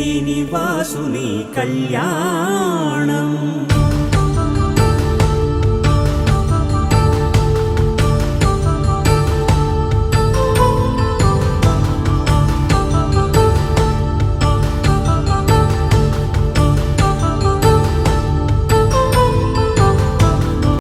శ్రీనివాసుని కళ్యాణం.